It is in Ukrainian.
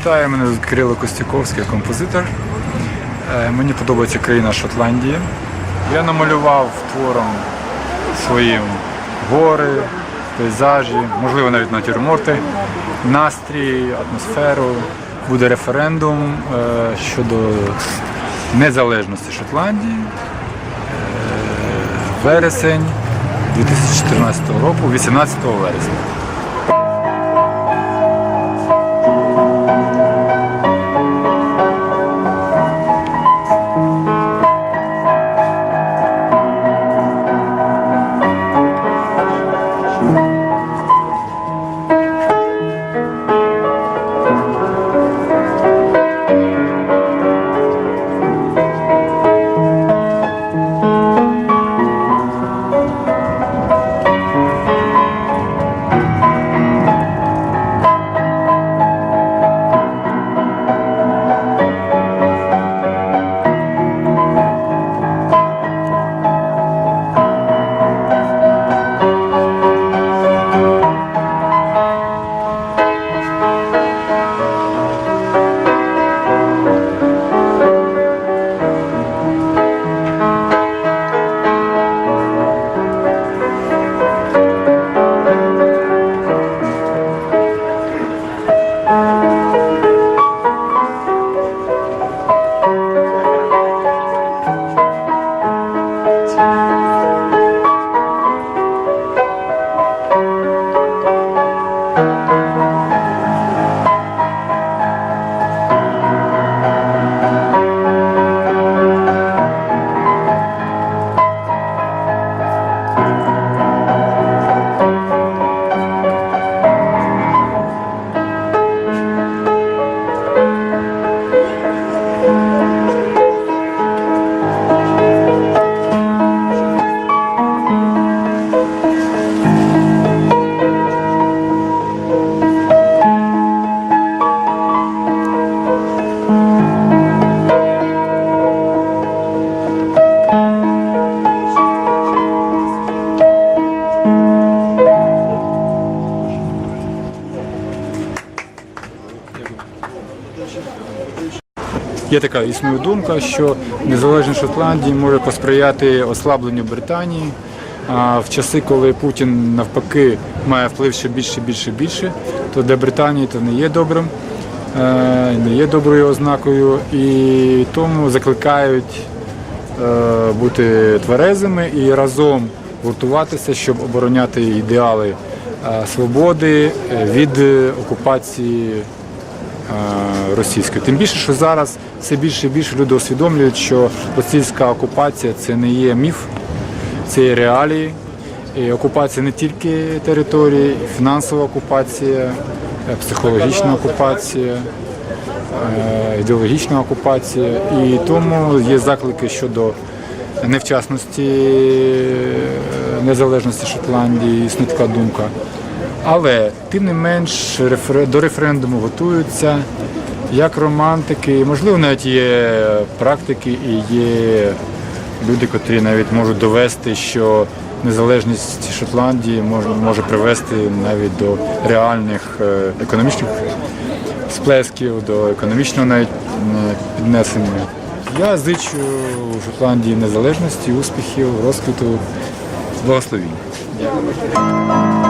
Вітаю, мене звуть Кирило Костюковський, композитор. Е, Мені подобається країна Шотландії. Я намалював твором своїм гори, пейзажі, можливо навіть натюрморти, настрій, атмосферу. Буде референдум е, щодо незалежності Шотландії. Е, Вересень 2014 року, 18 вересня. Є така існує думка, що незалежність Шотландії може посприяти ослабленню Британії. А в часи, коли Путін навпаки має вплив ще більше, більше, більше, то для Британії це не є добрим, е, не є доброю ознакою, і тому закликають е, бути тверезими і разом гуртуватися, щоб обороняти ідеали е, свободи від окупації російської. Тим більше, що зараз все більше і більше люди усвідомлюють, що російська окупація це не є міф, це є реалії. І окупація не тільки території, фінансова окупація, е, психологічна окупація, е, ідеологічна окупація. І тому є заклики щодо невчасності е, незалежності Шотландії, існує така думка. Але тим не менш до референдуму готуються як романтики, можливо, навіть є практики і є люди, котрі навіть можуть довести, що незалежність Шотландії може, може привести навіть до реальних е, економічних сплесків, до економічного навіть піднесення. Я зичу Шотландії незалежності, успіхів, розквіту, благословіння. Дякую.